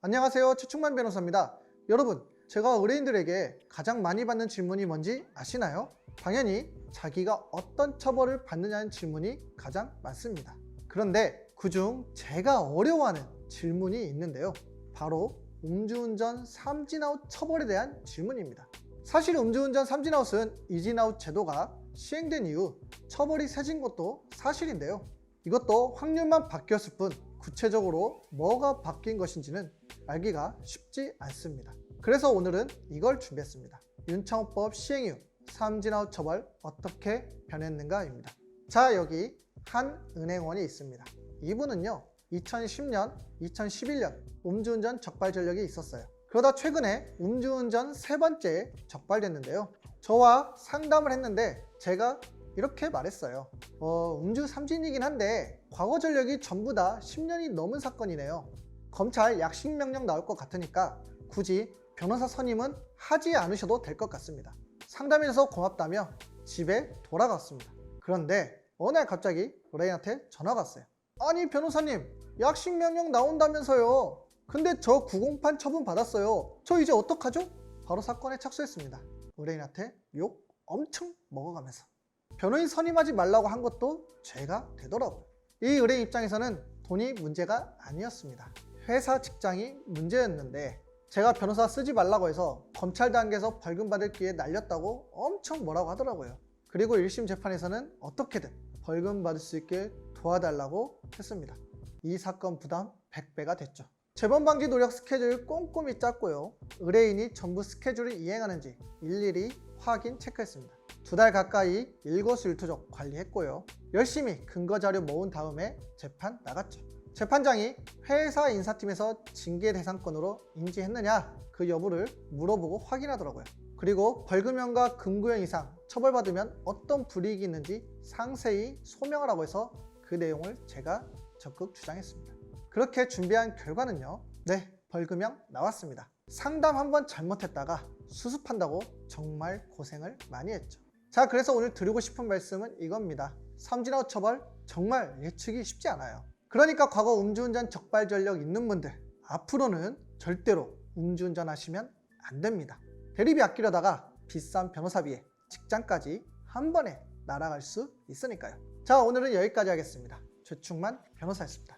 안녕하세요. 최충만 변호사입니다. 여러분, 제가 의뢰인들에게 가장 많이 받는 질문이 뭔지 아시나요? 당연히 자기가 어떤 처벌을 받느냐는 질문이 가장 많습니다. 그런데 그중 제가 어려워하는 질문이 있는데요. 바로 음주운전 삼진아웃 처벌에 대한 질문입니다. 사실 음주운전 삼진아웃은 이진아웃 제도가 시행된 이후 처벌이 세진 것도 사실인데요. 이것도 확률만 바뀌었을 뿐 구체적으로 뭐가 바뀐 것인지는 알기가 쉽지 않습니다. 그래서 오늘은 이걸 준비했습니다. 윤창호법 시행 이후 삼진아웃 처벌 어떻게 변했는가입니다. 자 여기 한 은행원이 있습니다. 이분은요 2010년, 2011년 음주운전 적발 전력이 있었어요. 그러다 최근에 음주운전 세 번째 적발됐는데요. 저와 상담을 했는데 제가 이렇게 말했어요. 어, 음주 삼진이긴 한데 과거 전력이 전부 다 10년이 넘은 사건이네요. 검찰 약식 명령 나올 것 같으니까 굳이 변호사 선임은 하지 않으셔도 될 것 같습니다. 상담해서 고맙다며 집에 돌아갔습니다. 그런데 어느 날 갑자기 의뢰인한테 전화가 왔어요. 아니 변호사님 약식 명령 나온다면서요. 근데 저908 처분 받았어요. 저 이제 어떡하죠? 바로 사건에 착수했습니다. 의뢰인한테 욕 엄청 먹어가면서 변호인 선임하지 말라고 한 것도 죄가 되더라고요. 이 의뢰인 입장에서는 돈이 문제가 아니었습니다. 회사 직장이 문제였는데 제가 변호사 쓰지 말라고 해서 검찰 단계에서 벌금 받을 기회 날렸다고 엄청 뭐라고 하더라고요. 그리고 1심 재판에서는 어떻게든 벌금 받을 수 있게 도와달라고 했습니다. 이 사건 부담 100배가 됐죠. 재범 방지 노력 스케줄 꼼꼼히 짰고요. 의뢰인이 전부 스케줄을 이행하는지 일일이 확인 체크했습니다. 두 달 가까이 일거수일투족 관리했고요. 열심히 근거 자료 모은 다음에 재판 나갔죠. 재판장이 회사 인사팀에서 징계 대상권으로 인지했느냐 그 여부를 물어보고 확인하더라고요. 그리고 벌금형과 금구형 이상 처벌받으면 어떤 불이익이 있는지 상세히 소명하라고 해서 그 내용을 제가 적극 주장했습니다. 그렇게 준비한 결과는요. 네, 벌금형 나왔습니다. 상담 한 번 잘못했다가 수습한다고 정말 고생을 많이 했죠. 자, 그래서 오늘 드리고 싶은 말씀은 이겁니다. 삼진아웃 처벌 정말 예측이 쉽지 않아요. 그러니까 과거 음주운전 적발 전력 있는 분들 앞으로는 절대로 음주운전 하시면 안 됩니다. 대리비 아끼려다가 비싼 변호사비에 직장까지 한 번에 날아갈 수 있으니까요. 자, 오늘은 여기까지 하겠습니다. 최충만 변호사였습니다.